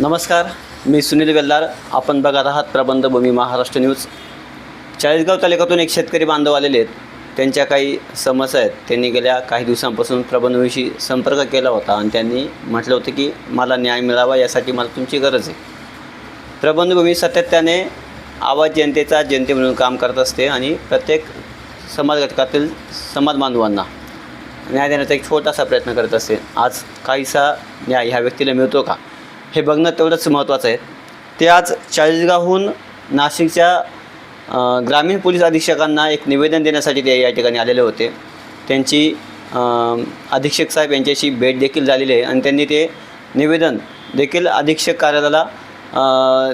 नमस्कार मी सुनील गल्लार. आपण बघत आहात प्रबंध भूमी महाराष्ट्र न्यूज. चाळीसगाव तालुक्यातून एक शेतकरी बांधव आलेले आहेत. त्यांच्या काही समस्या आहेत. त्यांनी गेल्या काही दिवसांपासून प्रबंधभूमीशी संपर्क केला होता आणि त्यांनी म्हटलं होतं की मला न्याय मिळावा यासाठी मला तुमची गरज आहे. प्रबंधभूमी सातत्याने आवाज जनतेचा जनते म्हणून काम करत असते आणि प्रत्येक समाज घटकातील समाज बांधवांना न्याय देण्याचा एक छोटासा प्रयत्न करत असते. आज काहीसा न्याय ह्या व्यक्तीला मिळतो का? हे बघणं तेवढंच महत्त्वाचं आहे. ते आज चाळीसगावहून नाशिकच्या ग्रामीण पोलीस अधीक्षकांना एक निवेदन देण्यासाठी ते या ठिकाणी आलेले होते. त्यांची अधीक्षक साहेब यांच्याशी भेट देखील झालेली आहे आणि त्यांनी ते निवेदन देखील अधीक्षक कार्यालयाला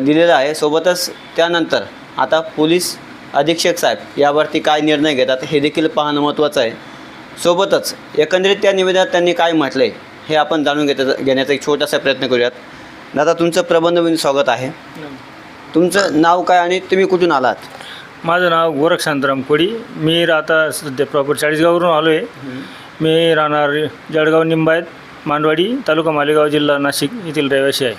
दिलेलं आहे. सोबतच त्यानंतर आता पोलीस अधीक्षक साहेब यावरती काय निर्णय घेतात हे देखील पाहणं महत्त्वाचं आहे. सोबतच एकंदरीत त्या निवेदनात त्यांनी काय म्हटलं आहे हे आपण जाणून घेता घेण्याचा एक छोटासा प्रयत्न करूयात. दादा तुमचं प्रबंधमध्ये स्वागत आहे. तुमचं नाव काय आणि तुम्ही कुठून आलात? माझं नाव गोरख शांताराम कोडी मी आता सध्या प्रॉपर चाळीसगाववरून आलो आहे मी राहणार जळगाव निंबायत मांडवाडी तालुका मालेगाव जिल्हा नाशिक येथील रहिवासी आहे.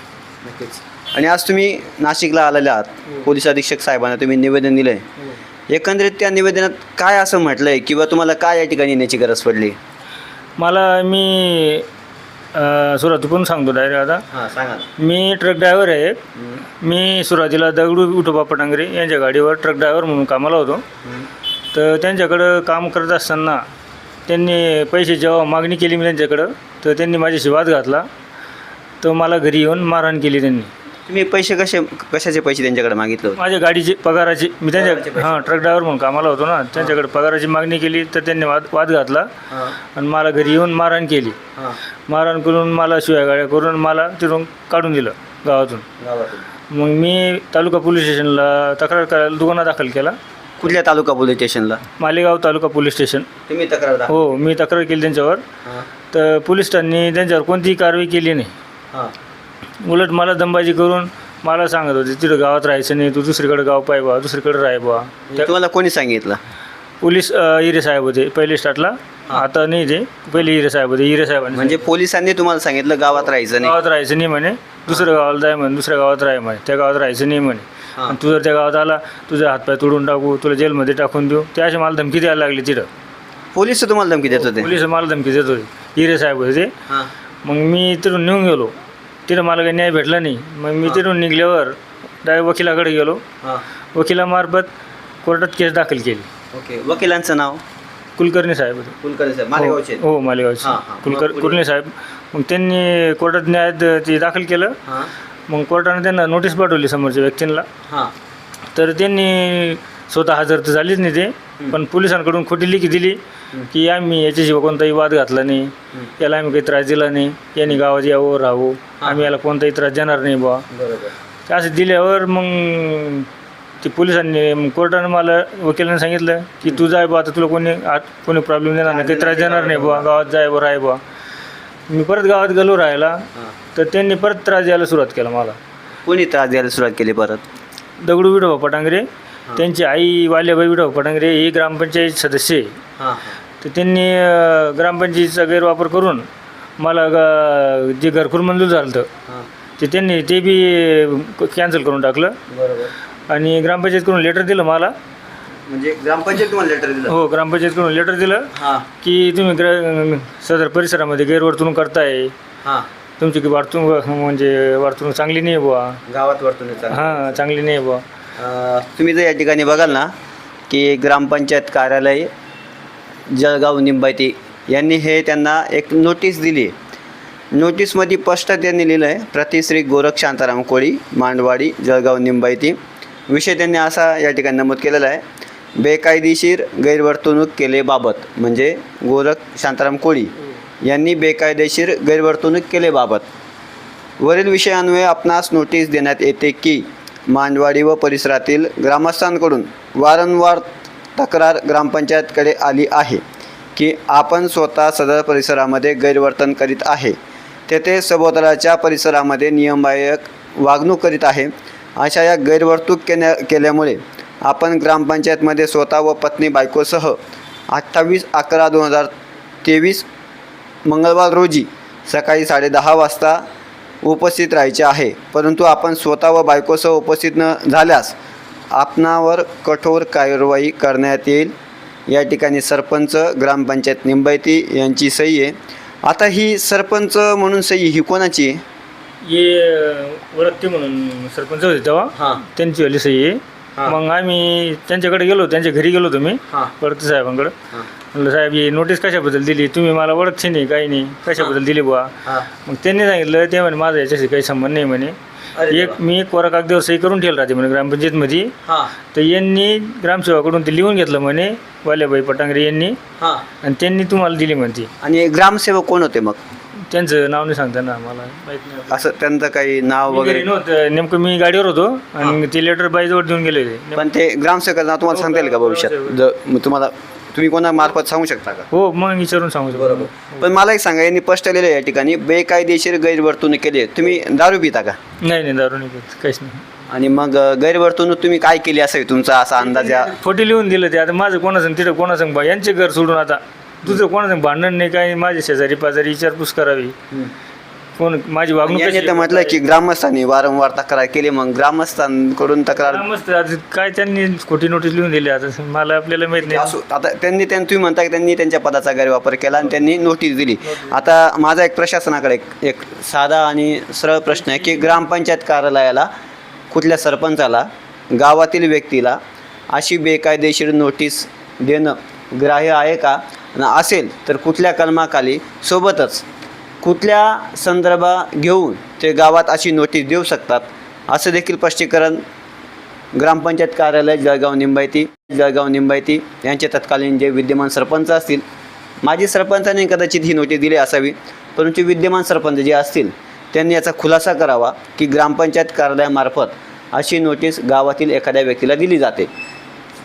नक्कीच. आणि आज तुम्ही नाशिकला आलेले आहात. पोलीस अधीक्षक साहेबांना तुम्ही निवेदन दिलं आहे एकंदरीत त्या निवेदनात काय असं म्हटलं आहे किंवा तुम्हाला काय या ठिकाणी येण्याची गरज पडली? मला मी अ, सुरुवातीपासून सांगतो डायरेक्ट आता. हां सांगा मी ट्रक ड्रायव्हर आहे मी सुरुवातीला दगडू विठोबा पटांगरे यांच्या गाडीवर ट्रक ड्रायव्हर म्हणून कामाला होतो. तर त्यांच्याकडं काम करत असताना त्यांनी पैसे जेव्हा मागणी केली मी त्यांच्याकडं तर त्यांनी माझ्याशी वाद घातला. तर मला घरी येऊन मारहाण केली त्यांनी. तुम्ही पैसे कसे कशाचे पैसे त्यांच्याकडे मागितले होते? माझ्या गाडीची पगाराची मी त्यांच्या. हां ट्रक ड्रायव्हर म्हणून कामाला होतो ना त्यांच्याकडे पगाराची मागणी केली तर त्यांनी वाद वाद घातला. आणि मला घरी येऊन मारहाण केली. हां. मारहाण करून मला शिवाय गाड्या करून मला तिथून काढून दिलं गावातून. मग मी तालुका पोलीस स्टेशनला तक्रार करायला दुकाना दाखल केला. कुठल्या तालुका पोलीस स्टेशनला? Malegaon taluka police station. तुम्ही तक्रार दाखल हो मी तक्रार केली त्यांच्यावर. तर पोलिसांनी त्यांच्यावर कोणतीही कारवाई केली नाही. उलट मला दंबाजी करून मला सांगत होते तिथं गावात राहायचं नाही तू दुसरीकडे गाव पाय बा दुसरीकडे राह बा म्हणजे तुम्हाला कोणी सांगितलं? पोलीस अ, हिरे साहेब होते पहिले स्टार्टला आता नाही ते पहिले हिरे साहेब होते हिरे साहेबांनी म्हणजे पोलिसांनी तुम्हाला सांगितलं गावात राहायचं नाही. गावात राहायचं नाही म्हणे दुसऱ्या गावाला जाय म्हणे दुसऱ्या गावात राह म्हणे त्या गावात राहायचं नाही म्हणे. हां. आणि तू जर त्या गावात आला तुझे हातपाय तोडून टाकू तुला जेलमध्ये टाकून देऊ ते असे मला धमकी द्यायला लागली तिथं. पोलीस तुम्हाला धमकी देत होते? पोलीस मला धमकी देत होते. हिरे साहेब होते ते. हां. मग मी तिथून निघून गेलो. तिथं मला काही न्याय भेटला नाही. मग मी तिथून निघल्यावर डायरेक्ट वकिलाकडे गेलो. हां. वकिलामार्फत कोर्टात केस दाखल केली. ओके. वकिलांचं नाव? कुलकर्णी साहेब होते. कुलकर्णी साहेब. मालेगावचे. हो मालेगावचे. हां, हां. कुलकर मग पुढे? कुलकर्णी साहेब. मग त्यांनी कोर्टात न्याय ते दाखल केलं. हां. मग कोर्टाने त्यांना नोटीस पाठवली समोरच्या व्यक्तींना. हां. तर त्यांनी स्वतः हजर तर झालीच नाही ते. पण पोलिसांकडून खोटी लिखी दिली की आम्ही याच्याशिवाय कोणताही वाद घातला नाही. याला आम्ही काही त्रास दिला नाही. यांनी गावात यावं राहावं. आम्ही याला कोणताही त्रास देणार नाही बुवा. असं दिल्यावर मग ते पोलिसांनी मग कोर्टाने मला वकिलांनी सांगितलं की तू जाय बा आता तुला कोणी आत कोणी प्रॉब्लेम देणार नाही काही त्रास देणार नाही बुवा. गावात जाय बा राय बुवा. मी परत गावात गेलो राहायला तर त्यांनी परत त्रास द्यायला सुरुवात केला मला. कोणी त्रास द्यायला सुरुवात केली परत? दगडू विठोबा पटांगरे त्यांची आई वाल्याबाई विठोबा पटांगरे ही ग्रामपंचायत सदस्य आहे. तर त्यांनी ग्रामपंचायतीचा गैरवापर करून मला ग जे घरकुल मंजूर झालं होतं ते त्यांनी ते बी कॅन्सल करून टाकलं. बरोबर. आणि ग्रामपंचायतकडून लेटर दिलं मला. म्हणजे ग्रामपंचायत तुम्हाला लेटर दिलं? हो ग्रामपंचायतकडून लेटर दिलं. हां. की तुम्ही ग्र सदर परिसरामध्ये गैरवर्तणूक करताय. हां. तुमची की वर्तणूक म्हणजे वर्तणूक चांगली नाही बुवा. गावात वर्तून हां चांगली नाही बुवा. तुम्ही जर या ठिकाणी बघाल ना की ग्रामपंचायत कार्यालय जळगाव निंबायती यांनी हे त्यांना एक नोटीस दिली. नोटीसमध्ये स्पष्ट त्यांनी लिहिलं आहे प्रतिश्री गोरख शांताराम कोळी मांडवाडी जळगाव निंबायती. विषय त्यांनी असा या ठिकाणी नमूद केलेला आहे बेकायदेशीर गैरवर्तणूक केलेबाबत म्हणजे गोरख शांताराम कोळी यांनी बेकायदेशीर गैरवर्तणूक केलेबाबत. वरील विषयान्वये आपणास नोटीस देण्यात येते की मांडवाडी व परिसरातील ग्रामस्थांकडून वारंवार तक्रार ग्रामपंचायतकडे आली आहे की आपण स्वतः सदर परिसरामध्ये गैरवर्तन करीत आहे. तेथे सभोवतालाच्या परिसरामध्ये नियमबाह्यक वागणूक करीत आहे. अशा या गैरवर्तूक केल्या केल्यामुळे आपण ग्रामपंचायतमध्ये स्वतः व पत्नी बायकोसह अठ्ठावीस अकरा दोन हजार तेवीस मंगळवार रोजी सकाळी साडेदहा वाजता उपस्थित राहायचे आहे. परंतु आपण स्वतः व बायकोसह उपस्थित न झाल्यास आपणावर कठोर कार्यवाही करण्यात येईल. या ठिकाणी सरपंच ग्रामपंचायत निंबायती यांची सही आहे. आता ही सरपंच म्हणून सही ही कोणाची आहे? हे वरती म्हणून सरपंच होते तेव्हा. हां. त्यांची वाली सही आहे. हां. मग आम्ही त्यांच्याकडे गेलो त्यांच्या घरी गेलो मी. हां. वरती साहेबांकडं. हां. म्हणलं साहेब ही नोटीस कशाबद्दल दिली? तुम्ही मला ओळखते नाही काही नाही. कशाबद्दल दिली बुवा? हां. मग त्यांनी सांगितलं ते म्हणे माझा याच्याशी काही संबंध नाही म्हणे. अरे एक मी एक कोरा कागदावर सही करून ठेवलं राहते म्हणे ग्रामपंचायतमध्ये. हां. तर यांनी ग्रामसेवाकडून ते लिहून घेतलं म्हणे वाल्याबाई पटांगरे यांनी. हां. आणि त्यांनी तुम्हाला दिली म्हणते. आणि ग्रामसेवक कोण होते मग? त्यांचं नाव नाही सांगता ना मला. माहीत नाही असं त्यांचं काही नाव मी घरी वगैरे नव्हतं. नेमकं मी गाडीवर होतो आणि ते लेटर बाईजवळ देऊन गेले होते पण ते ग्रामसेवकाचं नाव तुम्हाला सांगता येईल का भविष्यात? जर तुम्हाला तुम्ही कोणा मार्फत सांगू शकता का? हो मग विचारून सांगू शकतो. पण मला एक सांगा यांनी स्पष्ट लिहिलं या ठिकाणी बेकायदेशीर गैरवर्तणूक केली तुम्ही दारू पिता का? नाही नाही दारू नाही पित, काहीच नाही. आणि मग अ, गैरवर्तणूक तुम्ही काय केली असावी तुमचा असा अंदाज या? फोटे लिहून दिलं ते. आता माझं कोणासंग तिथं कोणासंग बा यांचे घर सोडून आता तुझं कोणासंग भांडण नाही काय नाही, माझे शेजारी पाजारी विचारपूस करावी. कोण माझी वागणूक यांनी कशी तर म्हटलं की ग्रामस्थांनी वारंवार तक्रार केली मग ग्रामस्थांकडून तक्रार मस्त आता काय त्यांनी खोटी नोटीस लिहून दिली? आता मला आपल्याला माहीत नाही. असो आता त्यांनी त्यां तुम्ही म्हणता की त्यांनी त्यांच्या पदाचा गैरवापर केला आणि त्यांनी नोटीस दिली. आता माझा एक प्रशासनाकडे एक एक साधा आणि सरळ प्रश्न आहे की ग्रामपंचायत कार्यालयाला कुठल्या सरपंचाला गावातील व्यक्तीला अशी बेकायदेशीर नोटीस देणं ग्राह्य आहे का? आणि असेल तर कुठल्या कलमाखाली सोबतच कुठल्या संदर्भा घेऊन ते गावात अशी नोटीस देऊ शकतात? असं देखील स्पष्टीकरण ग्रामपंचायत कार्यालय जळगाव निंबायती जळगाव निंबायती यांचे तत्कालीन जे विद्यमान सरपंच असतील माजी सरपंचांनी कदाचित ही नोटीस दिली असावी. परंतु विद्यमान सरपंच जे असतील त्यांनी याचा खुलासा करावा की ग्रामपंचायत कार्यालयामार्फत अशी नोटीस गावातील एखाद्या व्यक्तीला दिली जाते.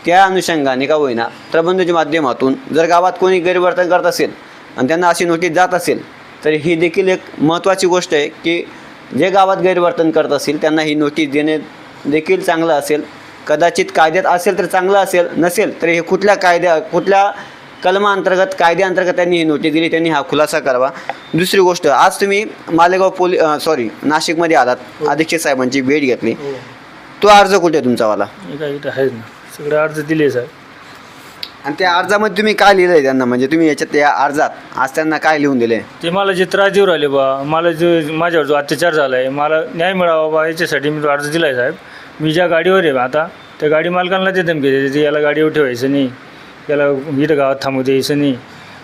त्या अनुषंगाने का होईना प्रबंधच्या माध्यमातून जर गावात कोणी गैरवर्तन करत असेल आणि त्यांना अशी नोटीस जात असेल तर ही देखील एक महत्त्वाची गोष्ट आहे की जे गावात गैरवर्तन करत असतील त्यांना ही नोटीस देणे देखील चांगलं असेल. कदाचित कायद्यात असेल तर चांगलं असेल नसेल तर हे कुठल्या कायद्या कुठल्या कलमाअंतर्गत कायद्याअंतर्गत त्यांनी ही नोटीस दिली त्यांनी हा खुलासा करावा. दुसरी गोष्ट आज तुम्ही मालेगाव पोली सॉरी नाशिकमध्ये आलात. अधीक्षक साहेबांची भेट घेतली. हो. तो अर्ज कुठे आहे तुमचावाला हे सगळे अर्ज दिले साहेब. आणि त्या अर्जामध्ये तुम्ही काय लिहिलं आहे त्यांना? म्हणजे तुम्ही याच्यात त्या अर्जात आज त्यांना काय लिहून दिले ते मला जे त्रास देऊ राहिले बा मला जो माझ्यावर जो अत्याचार झाला आहे मला न्याय मिळावा बा याच्यासाठी मी तो अर्ज दिला आहे साहेब मी ज्या गाडीवर आहे आता त्या गाडी मालकांना ते धमकी देते ते याला गाडीवर ठेवायचं नाही याला इथं गावात थांबू द्यायचं नाही.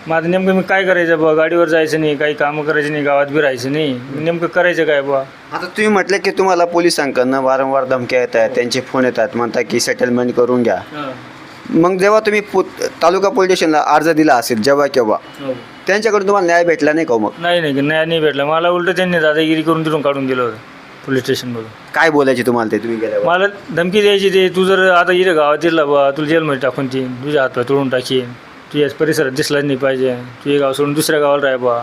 मग आता नेमकं मी काय करायचं बा गाडीवर जायचं नाही काही कामं करायचं नाही गावात बी राहायचं नाही नेमकं करायचं काय बा? आता तुम्ही म्हटलं की तुम्हाला पोलिसांकडनं वारंवार धमक्या येत आहेत त्यांचे फोन येतात म्हणता की सेटलमेंट करून घ्या. मग जेव्हा तुम्ही पो तालुका पोलीस स्टेशनला अर्ज दिला असेल जेव्हा केव्हा? हो. त्यांच्याकडून तुम्हाला न्याय भेटला नाही का हो मग? नाही नाही न्याय नाही भेटला. मला उलट त्यांनी दादागिरी करून तिथून काढून दिलं होतं पोलीस स्टेशनमधून काय बोलायचे तुम्हाला ते तुम्ही गेल्यावर? मला धमकी द्यायची ते तू जर आता इथं गावात दिला बा तुला जेलमध्ये टाकून ती तुझ्या हातपाय तोडून टाकीन तू या परिसरात दिसलाच नाही पाहिजे तू हे गाव सोडून दुसऱ्या गावाला राह बा.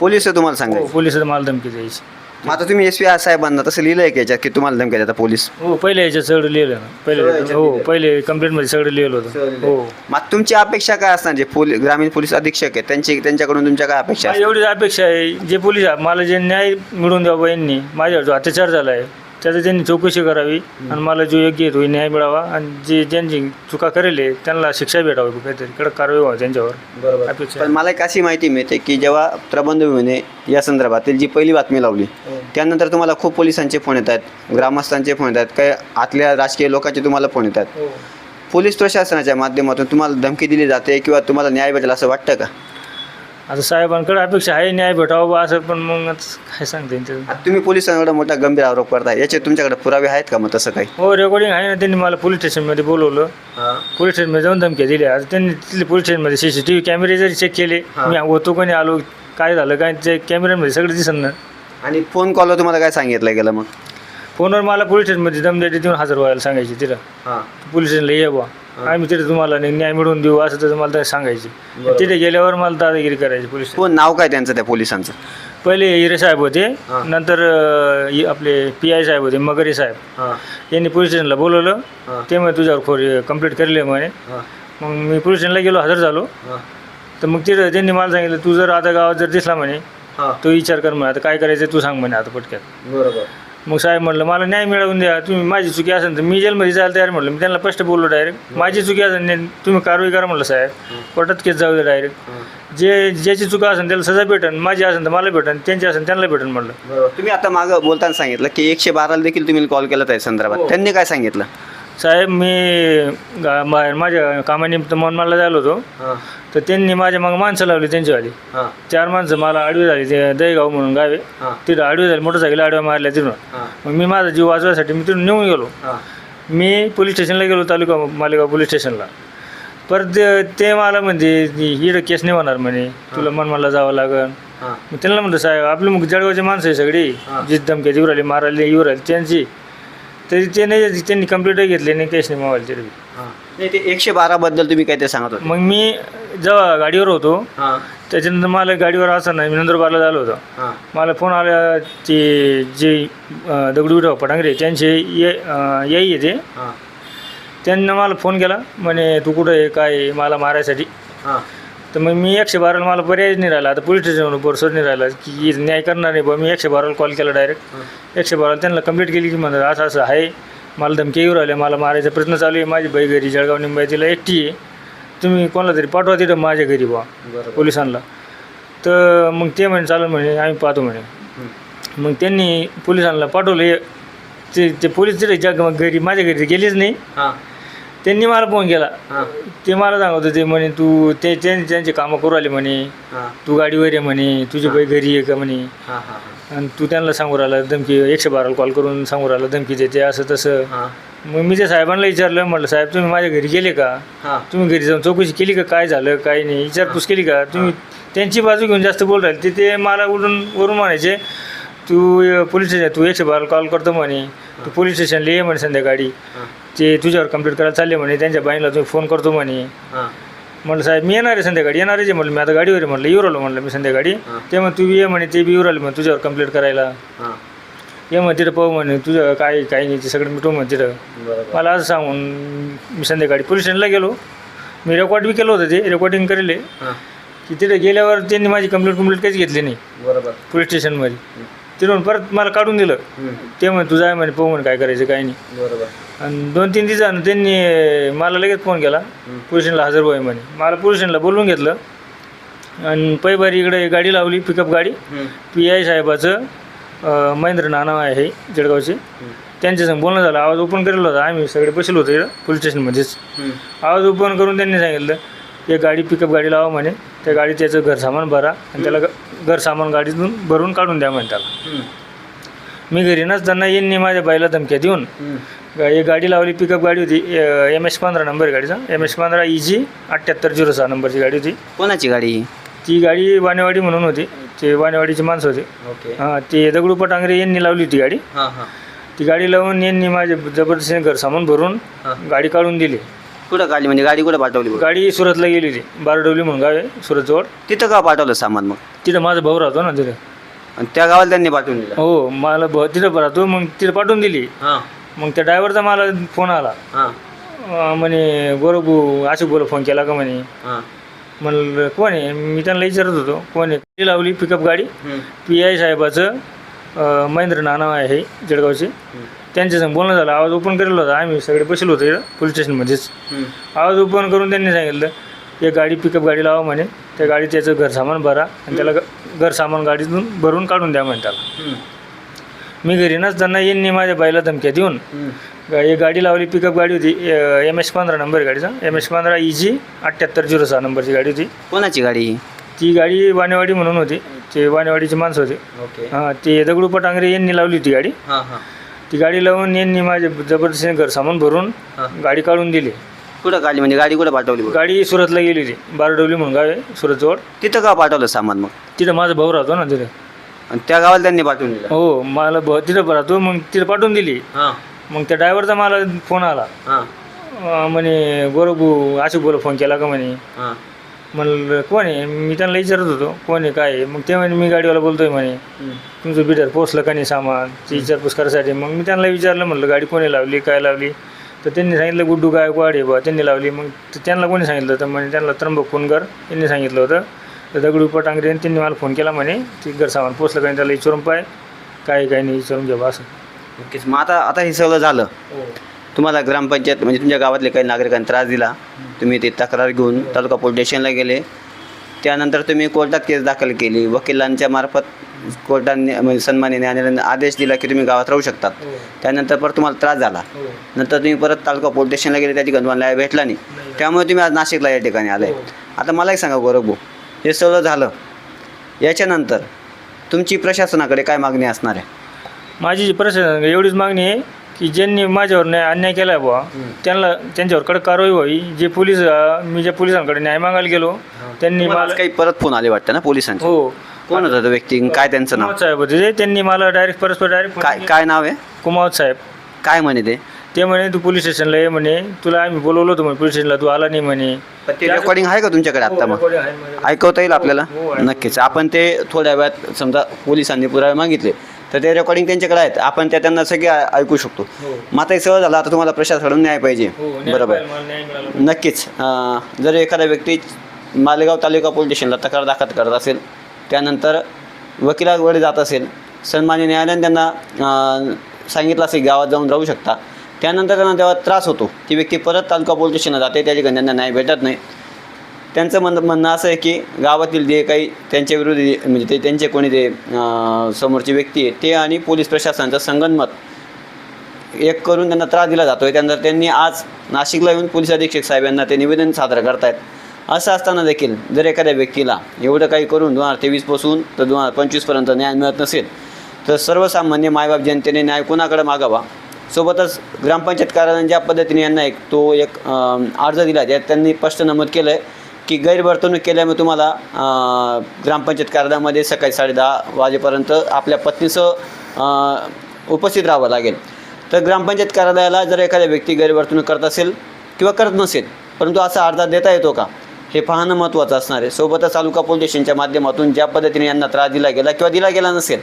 पोलीस तुम्हाला हो, सांगायचे. पोलीस मला धमकी द्यायची. मग आता तुम्ही एस पी साहेबांना तसं लिहिलंय की याच्यात की तुम्हाला धमक्या देतात पोलीस? हो पहिले याच्यात सगळं लिहिलं पहिले हो लिहिलं. पहिले कंप्लेंटमध्ये सगळं लिहिलं होतं. हो. मग तुमची अपेक्षा काय असणार? जे पोली ग्रामीण पोलीस अधीक्षक आहेत त्यांची त्यांच्याकडून तुमच्या काय अपेक्षा एवढीच अपेक्षा आहे जे पोलीस आहे, मला जे न्याय मिळवून द्यावा यांनी माझ्यावर जो अत्याचार झाला आहे त्याचं त्यांनी चौकशी करावी आणि मला जो योग्य आहे तो न्याय मिळावा आणि जे ज्यांची चुका करेल आहे, त्यांना शिक्षा भेटावी काहीतरी कडक कारवाई व्हावी त्यांच्यावर. अपेक्षा पण मला एक अशी माहिती मिळते की जेव्हा प्रबंध विभागाने या संदर्भातील जी पहिली बातमी लावली त्यानंतर तुम्हाला खूप पोलिसांचे फोन येत आहेत ग्रामस्थांचे फोन येत आहेत काही आतल्या राजकीय लोकांचे तुम्हाला फोन येतात. हो. पोलीस प्रशासनाच्या माध्यमातून तुम्हाला धमकी दिली जाते किंवा तुम्हाला न्याय भेटेल असं वाटतं का? आता साहेबांकडे अपेक्षा आहे न्याय भेटावा बा असं पण मग काय सांगते आता तुम्ही पोलिसांकडे मोठा गंभीर आरोप करताय याचे तुमच्याकडे पुरावे आहेत का मग तसं काही? हो रेकॉर्डिंग आहे ना त्यांनी मला पोलीस स्टेशनमध्ये बोलवलं. पोलीस स्टेशनमध्ये जाऊन धमक्या दिल्या. आता त्यांनी तिथले पोलीस स्टेशनमध्ये सी सी टी व्ही कॅमेरे जरी चेक केले मी होतो कोणी आलो काय झालं काय ते कॅमेऱ्यामध्ये सगळं दिसत ना आणि फोन कॉलवर तुम्हाला काय सांगितलं गेलं मग? फोनवर मला पोलीस स्टेशनमध्ये दम द्यायची देऊन हजर व्हायला सांगायची तिथं पोलीस स्टेशनला ये बा. आम्ही तिथे तुम्हाला न्याय न्याय मिळवून देऊ असं तर मला सांगायचे. तिथे गेल्यावर मला दादागिरी करायची पोलीस फोन नाव काय त्यांचं त्या पोलिसांचं? पहिले हिरे साहेब होते नंतर अं, आपले पी आय साहेब होते मगरी साहेब. यांनी पोलीस स्टेशनला बोलवलं. ते मग तुझ्यावर खोर कंप्लीट करले म्हणे. मग मी पोलीस स्टेशनला गेलो हजर झालो. तर मग तिथं त्यांनी मला सांगितलं तू जर आता गावात जर दिसला म्हणे तो विचार कर म्हणे आता काय करायचं तू सांग म्हणे आता पटक्यात बरोबर. मग साहेब म्हटलं मला न्याय मिळवून द्या तुम्ही माझी चुकी असेल तर मी जेलमध्ये जायला तयार म्हटलं मी त्यांना स्पष्ट बोललो डायरेक्ट माझी चुकी असेल नाही, तुम्ही कारवाई करा म्हटलं साहेब. कोर्टात केस जाऊ दे डायरेक्ट. जे ज्याची चुका असेल त्याला सजा भेटन माझी असेल तर मला भेटन त्यांची असेल त्यांना भेटन म्हटलं तुम्ही आता मागं बोलताना सांगितलं की एकशे बाराला देखील तुम्ही कॉल केला त्या संदर्भात. त्यांनी काय सांगितलं? साहेब मी माझ्या कामानिमित्त मनमाडला झालो होतो. हां. तर त्यांनी माझ्या मग माणसं लावली त्यांचीवाली. हां. चार माणसं मला आडवी झाली ते दहीगाव म्हणून गावे. हां. तिथं आडवी झाली मोटरसायकल आडव्या मारल्या तिथून. हां. मग मी माझा जीव वाचवायसाठी मी तिथून निघून गेलो. हां. मी पोलीस स्टेशनला गेलो तालुका मालेगाव पोलीस स्टेशनला. परत ते- मला म्हणजे ही केस नाही होणार म्हणे. तुला मनमाडला जावं लागन. हां. मग त्यांना म्हणतो साहेब आपली मग जळगावची माणसं आहे सगळी. जी धमक्या देऊ राहिली मारायला येऊ राहिली त्यांची. तरी ते नाही त्यांनी कंप्लेंटही घेतली नाही केस नाही मोबाईल तरी. हां. नाही ते एकशे बाराबद्दल तुम्ही काय ते सांगत होते. मग मी जेव्हा गाडीवर होतो हां. त्याच्यानंतर मला गाडीवर असं नाही मी नंदुरबारला झालो होतो. हां. मला फोन आला ते जे अं, पटांगरे त्यांचे ये अं, याई आहे ते हां. त्यांनी मला फोन केला म्हणे तू कुठं आहे काय आहे? मला मारायसाठी? हां. तर मग मी एकशे बाराला मला पर्यायच नाही राहिला. आता पोलीस स्टेशनवर भरोसाच नाही राहिला की न्याय करणार नाही बा मी एकशे बाराला कॉल केला डायरेक्ट एकशे बाराला त्यांना कंप्लीट केली की म्हणतात असं असं आहे. मला धमकी येऊ राहिले मला मारायचा प्रयत्न चालू आहे. माझी बाई घरी जळगाव निंबाई तिला एकटी आहे. तुम्ही कोणाला तरी पाठवा तिथं माझ्या घरी बा पोलिसांना. तर मग ते म्हणे चालेल म्हणे आम्ही पाहतो म्हणे. मग त्यांनी पोलिसांना पाठवले ते ते पोलीस तिथे जग घरी माझ्या घरी गेलेच नाही. त्यांनी मला फोन केला. ते मला सांगत होते म्हणे तू ते त्यांचे कामं करू आले म्हणे. तू गाडीवर आहे म्हणे. तुझी बाई घरी आहे का म्हणे. आणि तू त्यांना सांगू राहिला धमकी एकशे बाराला कॉल करून सांगू राहिला धमकी देते असं तसं. हां. मग मी त्या साहेबांना विचारलं म्हटलं साहेब तुम्ही माझ्या घरी गेले का? हां. तुम्ही घरी जाऊन चौकशी केली का? काय झालं? काय नाही? विचारपूस केली का? तुम्ही त्यांची बाजू घेऊन जास्त बोल राहिले. ते ते मला उडून वरून म्हणायचे तू पोलीस स्टेशन तू एकशे बाराला कॉल करतो म्हणे. तू पोलीस स्टेशनला ये म्हणे संध्याकाळी. ते तुझ्यावर कंप्लीट करायला चालले म्हणे. त्यांच्या बाईला तुम्ही फोन करतो म्हणे. म्हटलं साहेब मी येणार आहे संध्याकाळी. येणार आहे म्हटलं मी आता गाडीवर आहे म्हटलं येऊ राहिलो म्हटलं मी संध्याकाळी. ते मग तू ये म्हणे ते बी येऊ राहिले म्हणे तुझ्यावर कंप्लीट करायला. ये म्हणे तिथं पाहू म्हणे तुझं काय काही नाही ते सगळं मिटवू म्हणे तिथं. मला असं सांगून मी संध्याकाळी पोलीस स्टेशनला गेलो. मी रेकॉर्ड बी केलं होतं ते रेकॉर्डिंग करेल. हां. की तिथे गेल्यावर त्यांनी माझी कंप्लेंट कंप्लीट काहीच घेतली नाही. बरोबर. पोलीस स्टेशनमध्ये तिथून परत मला काढून दिलं. ते म्हणे तुझं आहे म्हणे पाहू म्हणे काय करायचं काय नाही. बरोबर. आणि दोन तीन दिवसानं त्यांनी मला लगेच फोन केला. पोलीस स्टेशनला हजर व्हाय म्हणे. मला पोलीस स्टेशनला बोलवून घेतलं. आणि पैबारी इकडे गाडी लावली पिकअप गाडी. पी आय साहेबाचं अं, महेंद्र नाना आहे जळगावचे. त्यांच्यासंग बोलणं झालं. आवाज ओपन करेल होता. आम्ही सगळे बसलो होतो इकडं पोलीस स्टेशनमध्येच. आवाज ओपन करून त्यांनी सांगितलं एक गाडी पिकअप गाडी लावा म्हणे. त्या गाडीत त्याचं घर सामान भरा आणि त्याला ग- घर सामान गाडीतून भरून काढून द्या म्हणे त्याला. हम्म. मी घरी नसताना यांनी माझ्या बाईला धमक्या देऊन एक गाडी लावली पिकअप गाडी होती एम एस पंधरा नंबर गाडीचा एम एस पंधरा ई जी अठ्ठ्याहत्तर झिरो सहा नंबरची गाडी होती. कोणाची गाडी? ही ती गाडी वानेवाडी म्हणून होती. ते वानेवाडीची माणसं होते. ओके. हां ते दगडूपा टांगरे यांनी लावली होती गाडी. हां हां. ती गाडी लावून यांनी माझे जबरदस्तीने घर सामान भरून. गाडी काढून दिली. कुठं काढली? म्हणजे गाडी कुठं पाठवली? बरं? गाडी सुरतला गेली होती बारडवली म्हणून गाव आहे सुरतजवळ. तिथं का पाठवलं सामान मग? तिथं माझा भाऊ राहतो ना तिथं. आणि त्या गावाला त्यांनी पाठवून दिलं? हो मला भाऊ तिथं राहतो. मग तिथं पाठवून दिली. हां. मग त्या ड्रायव्हरचा मला फोन आला. हां. अं, म्हणे गोरबू अशोक बोला फोन केला का? म्हणे. हां. म्हणलं कोण आहे? मी त्यांना विचारत होतो. कोण आहे? ती लावली पिकअप गाडी. पी आय साहेबाचं अं, महेंद्र नाना आहे जळगावचे. त्यांच्यासंग बोलणं झालं आवाज ओपन करेल होता. आम्ही सगळे बसलो होतो इकडं पोलीस स्टेशनमध्येच. आवाज ओपन करून त्यांनी सांगितलं एक गाडी पिकअप गाडी लावा म्हणे. त्या गाडीत त्याचं घर सामान भरा आणि त्याला ग- घर सामान गाडीतून भरून काढून द्या म्हणे त्याला. मी घरी नसताना यांनी माझ्या बाईला धमक्या देऊन. गा- एक गाडी लावली पिकअप गाडी होती. एम एस पंधरा नंबर गाडीचा. एम एस पंधरा ई जी अठ्ठ्याहत्तर झिरो सहा नंबरची गाडी होती. कोणाची गाडी ही? ती गाडी वानेवाडी म्हणून होती. ते वानेवाडीची माणसं होते. ओके. हां ते दगडूपा टांगरे यांनी लावली होती गाडी. हां हां. ती गाडी लावून यांनी माझे जबरदस्तीने घर सामान भरून हां. गाडी काढून दिली. कुठं काढली? म्हणजे गाडी कुठं पाठवली बरं? गाडी सुरतला गेली होती. बारडवली म्हणून गाव आहे सुरतजवळ. तिथं का पाठवलं सामान मग? तिथं माझा भाऊ राहतो ना तिथं. आणि त्या गावाला त्यांनी पाठवून दिलं? हो मला भाऊ तिथं राहतो मग तिथं पाठवून दिली. हां. मग त्या ड्रायव्हरचा मला फोन आला. हां. अं, म्हणे गोरबू अशोक बोला फोन केला का म्हणे? हां. म्हणलं कोण? आहे मी त्यांना विचारत होतो कोण आहे काय? आहे मग ते म्हणे मी गाडीवाला बोलतोय म्हणे. तुमचं बिटर पोचलं का नाही सामान? ती विचारपूस करायसाठी. मग मी त्यांना विचारलं म्हटलं गाडी कोणी लावली? काय लावली? तर त्यांनी सांगितलं गुड्डू गायकवाड आहे बा त्यांनी लावली. मग त- त्यांना कोणी सांगितलं तर म्हणजे त्यांना त्र्यंबक कुनगर यांनी सांगितलं होतं. तर दगडू पटांगरे यांनी त्यांनी मला फोन केला म्हणे की घर सामान पोचलं काही त्याला विचारून पाय. काय काय नाही विचारून घ्यावं असं. नक्कीच मग आता आता हे सगळं झालं. तुम्हाला ग्रामपंचायत म्हणजे तुमच्या गावातले काही नागरिकांनी त्रास दिला तुम्ही ते तक्रार घेऊन तालुका पोलीस स्टेशनला गेले. त्यानंतर तुम्ही कोर्टात केस दाखल केली. वकिलांच्या मार्फत कोर्टाने म्हणजे सन्मान्य न्यायालयाने आदेश दिला की तुम्ही गावात राहू शकतात. त्यानंतर परत तुम्हाला त्रास झाला. नंतर तुम्ही परत तालुका पोलीस स्टेशनला गेले त्या ठिकाणी तुम्हाला न्याय भेटला नाही. त्यामुळे तुम्ही आज नाशिकला या ठिकाणी आले. आता मला एक सांगा गौरव भाऊ हे सगळं झालं. याच्यानंतर तुमची प्रशासनाकडे काय मागणी असणार आहे? माझी जी प्रशासन एवढीच मागणी आहे की ज्यांनी माझ्यावर न्याय अन्याय केला आहे बुवा त्यांना त्यांच्यावर कडक कारवाई व्हावी. जे पोलीस अं, मी ज्या पोलिसांकडे न्याय मागायला गेलो त्यांनी तुम्हाला मला काही परत फोन आले वाटतं ना पोलिसांचे? हो. कोण होता तो व्यक्ती? काय त्यांचं नाव? कुमावत साहेब होते त्यांनी मला डायरेक्ट परस्पर डायरेक्ट काय काय नाव आहे? कुमावत साहेब. काय म्हणे ते? ते म्हणे तू पोलीस स्टेशनला ये म्हणे. तुला आम्ही बोलवलं होतं म्हणे पोलीस स्टेशनला तू आला नाही म्हणे. ते रेकॉर्डिंग आहे का तुमच्याकडे आत्ता मग? माझ्याकडे. ऐकवता येईल आपल्याला? हो, आहे. नक्कीच. आपण ते थोड्या वेळात समजा पोलिसांनी पुरावे मागितले. तर ते रेकॉर्डिंग त्यांच्याकडे आहेत. आपण त्या त्यांना सगळे ऐकू शकतो. हो. मग आता हे सगळं झालं आता तुम्हाला प्रशासनाकडून न्याय पाहिजे. हो, बरोबर. नक्कीच. जर एखादा व्यक्ती मालेगाव तालुका पोलीस स्टेशनला तक्रार दाखल करत असेल त्यानंतर वकिलाकडे जात असेल सन्मान्य न्यायालयाने त्यांना सांगितलं असेल गावात जाऊन राहू शकता. त्यानंतर त्यांना तेव्हा त्रास होतो. ती व्यक्ती परत तालुका पोलीस स्टेशनला जाते त्या ठिकाणी त्यांना न्याय भेटत नाही. त्यांचं म्हणणं म्हणणं असं आहे की गावातील जे काही त्यांच्या विरोधी म्हणजे ते त्यांचे कोणी ते समोरची व्यक्ती आहे ते आणि पोलीस प्रशासनाचं संगनमत एक करून त्यांना त्रास दिला जातो आहे त्यानंतर त्यांनी आज नाशिकला येऊन पोलीस अधीक्षक साहेब यांना ते निवेदन सादर करतायत. असं असताना देखील जर एखाद्या व्यक्तीला एवढं काही करून दोन हजार तेवीसपासून तर दोन हजार पंचवीसपर्यंत न्याय मिळत नसेल तर सर्वसामान्य मायबाप जनतेने न्याय कोणाकडे मागावा? सोबतच ग्रामपंचायत कार्यालयाने ज्या पद्धतीने यांना एक तो एक अर्ज दिला त्यात त्यांनी स्पष्ट नमूद केलं आहे की गैरवर्तणूक केल्यामुळे तुम्हाला ग्रामपंचायत कार्यालयामध्ये सकाळी साडेदहा वाजेपर्यंत आपल्या पत्नीसह उपस्थित राहावं लागेल. तर ग्रामपंचायत कार्यालयाला जर एखाद्या व्यक्ती गैरवर्तणूक करत असेल किंवा करत नसेल परंतु असा अर्ज देता येतो का? हे पाहणं महत्त्वाचं असणार आहे. सोबतच तालुका पोलीस स्टेशनच्या माध्यमातून ज्या पद्धतीने यांना त्रास दिला गेला किंवा दिला गेला नसेल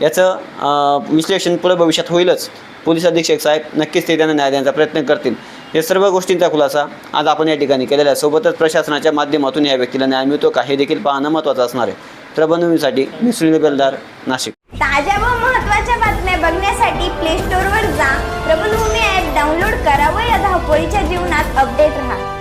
याचं विश्लेषण पुढे भविष्यात होईलच. पोलीस अधीक्षक साहेब नक्कीच ते त्यांना न्याय देण्याचा प्रयत्न करतील. या सर्व गोष्टींचा खुलासा आज आपण या ठिकाणी केलेला आहे. सोबतच प्रशासनाच्या माध्यमातून या व्यक्तीला न्याय मिळतो. का हे देखील पाहणं महत्त्वाचं असणार आहे. प्रबंधनीसाठी मी सुनील बेलदार नाशिक. ताज्या व महत्त्वाच्या बातम्या बघण्यासाठी प्ले स्टोअरवर जा. प्रबंधभूमी ॲप डाउनलोड करा व या धावपळीच्या जीवनात अपडेट राहा.